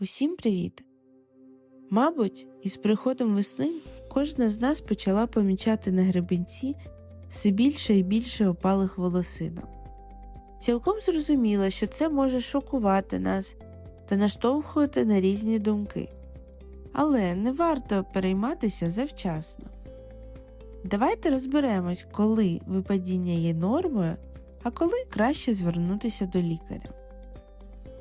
Усім привіт! Мабуть, із приходом весни кожна з нас почала помічати на гребенці все більше і більше опалих волосинок. Цілком зрозуміло, що це може шокувати нас та наштовхувати на різні думки. Але не варто перейматися завчасно. Давайте розберемось, коли випадіння є нормою, а коли краще звернутися до лікаря.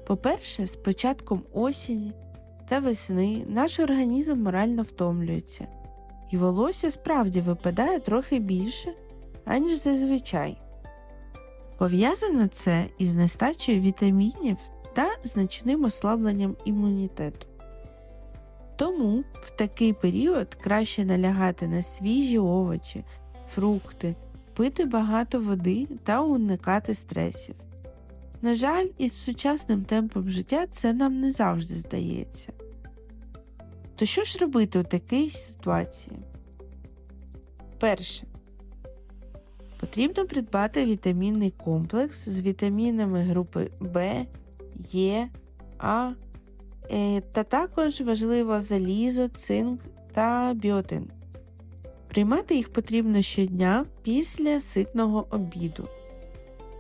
По-перше, з початком осені та весни наш організм морально втомлюється, і волосся справді випадає трохи більше, аніж зазвичай. Пов'язано це із нестачею вітамінів та значним ослабленням імунітету. Тому в такий період краще налягати на свіжі овочі, фрукти, пити багато води та уникати стресів. На жаль, із сучасним темпом життя це нам не завжди здається. То що ж робити у такій ситуації? Перше. Потрібно придбати вітамінний комплекс з вітамінами групи В, Е, А е, та також важливо залізо, цинк та біотин. Приймати їх потрібно щодня після ситного обіду.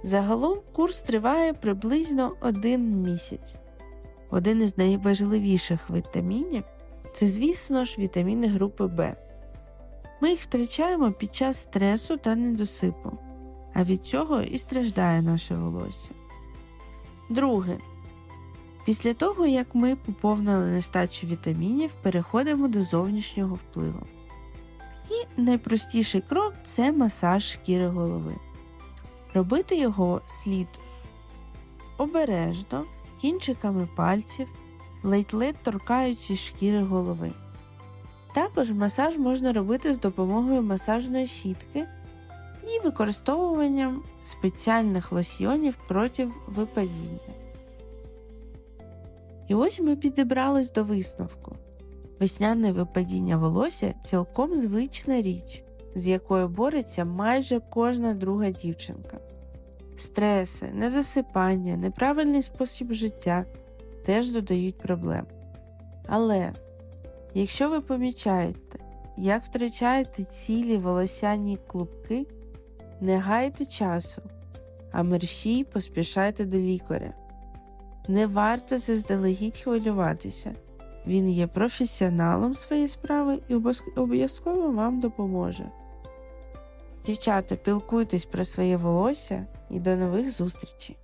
Загалом курс триває приблизно один місяць. Один із найважливіших вітамінів це, звісно ж, вітаміни групи В. Ми їх втрачаємо під час стресу та недосипу, а від цього і страждає наше волосся. Друге. Після того, як ми поповнили нестачу вітамінів, переходимо до зовнішнього впливу. І найпростіший крок це масаж шкіри голови. Робити його слід обережно, кінчиками пальців, ледь-ледь торкаючи шкіри голови. Також масаж можна робити з допомогою масажної щітки і використовуванням спеціальних лосьйонів проти випадіння. І ось ми підібрались до висновку. Весняне випадіння волосся цілком звична річ, з якою бореться майже кожна друга дівчинка. Стреси, недосипання, неправильний спосіб життя теж додають проблем. Але якщо ви помічаєте, як втрачаєте цілі волосяні клубки, не гайте часу, а мерщій поспішайте до лікаря. Не варто заздалегідь хвилюватися. Він є професіоналом своєї справи і обов'язково вам допоможе. Дівчата, пілкуйтесь про своє волосся і до нових зустрічей!